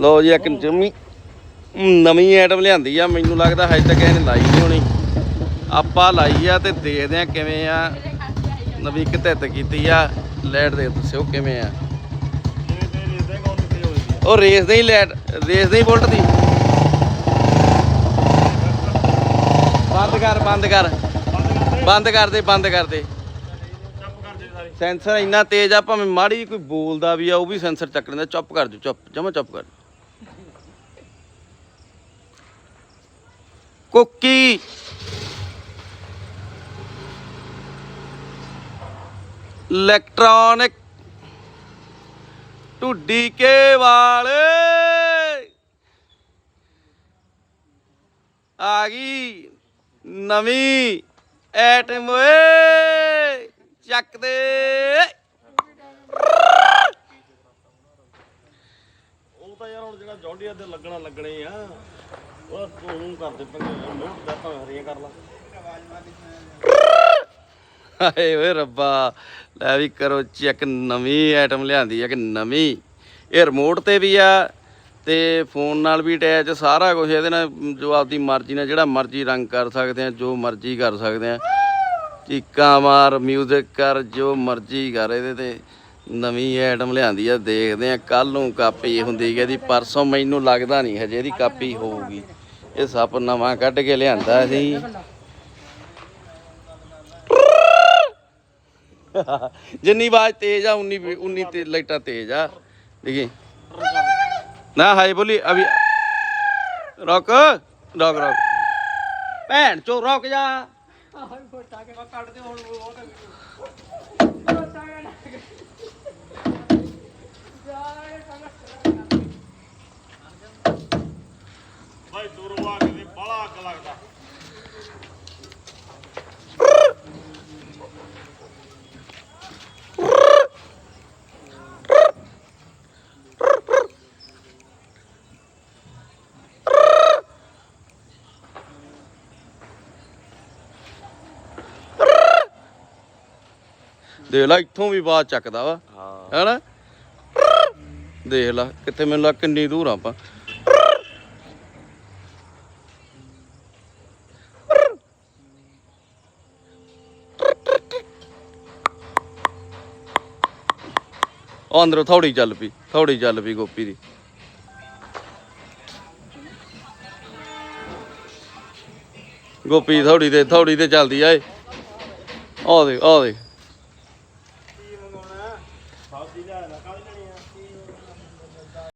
ਲੋ ਜੀ, ਇੱਕ ਜਮੀ ਨਵੀਂ ਆਈਟਮ ਲਿਆਂਦੀ ਆ, ਮੈਨੂੰ ਲੱਗਦਾ ਹਜੇ ਤੱਕ ਇਹਨੇ ਲਾਈ ਨਹੀਂ ਹੋਣੀ। ਆਪਾਂ ਲਾਈ ਆ ਤੇ ਦੇਖਦੇ ਆ ਕਿਵੇਂ ਆ। ਨਵੀਂ ਕਿਤੇਤ ਕੀਤੀ ਆ, ਲੈਟ ਦੇ ਦੱਸਿਓ ਕਿਵੇਂ ਆ। ਉਹ ਰੇਸ ਨਹੀਂ ਲੈਟ, ਰੇਸ ਨਹੀਂ ਵੋਲਟ ਦੀ। ਬੰਦ ਕਰ ਬੰਦ ਕਰ। ਬੰਦ ਕਰ ਦੇ, ਬੰਦ ਕਰ ਦੇ। ਸੈਂਸਰ ਇੰਨਾ ਤੇਜ਼ ਆ, ਭਾਵੇਂ ਮਾੜੀ ਕੋਈ ਬੋਲਦਾ ਵੀ ਆ, ਉਹ ਵੀ ਸੈਂਸਰ ਚੱਕ ਲੈਂਦਾ ਚੁੱਪ ਕਰ ਜਾ ਚੁੱਪ, ਜਮਾ ਚੁੱਪ ਕਰ ਕੁੱਕੀ। ਇਲੈਕਟ੍ਰੋਨਿਕ ਢੁੱਡੀ ਕੇ ਵਾਲੇ। ਆ ਗਈ ਨਵੀਂ ਐਟਮ ਓਏ। ਚੱਕ ਦੇ ਉਹ ਤਾਂ ਯਾਰ ਤੇ ਲੱਗਣਾ ਲੱਗਣੇ ਆ। ਉਹ ਤੂੰ ਕਰਦੇ ਪੰਗੇ ਨੋਟ ਦਾ ਭਾਵੇਂ ਹਰੀਆਂ ਕਰ ਲਾ। ਹਾਏ ਓਏ ਰੱਬਾ, ਲੈ ਵੀ ਕਰੋ ਚੈੱਕ ਨਵੀਂ ਆਈਟਮ ਲਿਆਂਦੀ ਆ ਕਿ ਨਵੀਂ। ਇਹ ਰਿਮੋਟ ਤੇ ਵੀ ਆ ਤੇ ਫੋਨ ਨਾਲ ਵੀ ਅਟੈਚ ਸਾਰਾ ਕੁਝ ਇਹਦੇ ਨਾਲ ਜੋ ਆਪਦੀ ਮਰਜ਼ੀ ਨਾਲ ਜਿਹੜਾ ਮਰਜ਼ੀ ਰੰਗ ਕਰ ਸਕਦੇ ਆ, ਜੋ ਮਰਜ਼ੀ ਕਰ ਸਕਦੇ ਆ। ਚੀਕਾਂ ਮਾਰ ਮਿਊਜ਼ਿਕ ਕਰ, ਜੋ ਮਰਜ਼ੀ ਕਰ ਇਹਦੇ ਤੇ। ਨਵੀਂ ਆਈਟਮ ਲਿਆਂਦੀ ਆ, ਦੇਖਦੇ ਆ ਕੱਲ ਨੂੰ ਕਾਪੀ ਹੁੰਦੀ ਹੈ ਦੀ ਪਰਸੋਂ ਮੈਨੂੰ ਲੱਗਦਾ ਨਹੀਂ ਹਜੇ ਇਹਦੀ ਕਾਪੀ ਹੋਊਗੀ। ਇਹ ਸੱਪ ਨਵਾਂ ਕੱਢ ਕੇ ਲਿਆਂਦਾ ਸੀ। ਜਿੰਨੀ ਆਵਾਜ਼ ਤੇਜ਼ ਆ, ਉਨੀ ਵੀ- ਉਨੀ ਤੇ ਲਾਈਟਾਂ ਤੇਜ਼ ਆ। ਦੇਖੀ। ਨਾ ਹਾਈ ਬੋਲੀ ਅਭੀ ਰੁਕ ਰੁਕ ਰੁਕ। ਭੈਣ ਚੋ, ਰੁਕ ਜਾ। ਭਾਈ ਦੂਰੋਂ ਆ ਕੇ ਬੜਾ ਅੱਗ ਲੱਗਦਾ। ਦੇਖ ਲੈ ਇੱਥੋਂ ਵੀ ਆਵਾਜ਼ ਚੱਕਦਾ ਵਾ। ਹਾਂ। ਹੈਨਾ? ਦੇਖ ਲੈ ਕਿੱਥੇ ਮੈਨੂੰ ਲੱਗ ਕਿੰਨੀ ਦੂਰ ਆ ਆਪਾਂ। ਉਹ ਅੰਦਰੋਂ ਥੋੜੀ ਚੱਲ ਪਈ ਥੋੜੀ ਚੱਲ ਪਈ ਗੋਪੀ ਦੀ। ਗੋਪੀ ਥੋੜੀ ਤੇ ਥੋੜੀ ਤੇ ਚੱਲਦੀ ਆ ਏ। ਆ ਦੇ ਆ ਦੇ